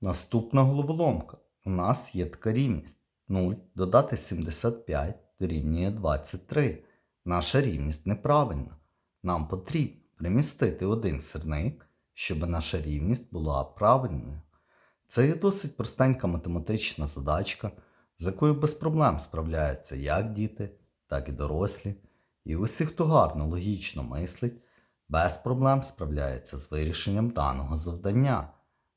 Наступна головоломка. У нас є така рівність. 0 додати 75 дорівнює 23. Наша рівність неправильна. Нам потрібно примістити один сирник, щоб наша рівність була правильною. Це є досить простенька математична задачка, з якою без проблем справляються як діти, так і дорослі. І усі, хто гарно логічно мислить, без проблем справляється з вирішенням даного завдання.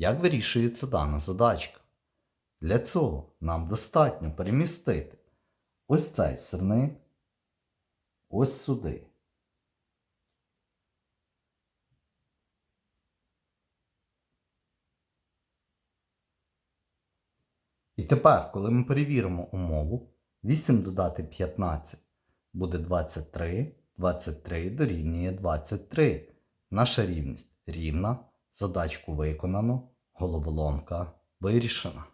Як вирішується дана задачка? Для цього нам достатньо перемістити ось цей сирник ось сюди. І тепер, коли ми перевіримо умову, 8 додати 15 буде 23, 23 дорівнює 23. Наша рівність рівна, задачку виконано, головоломка вирішена.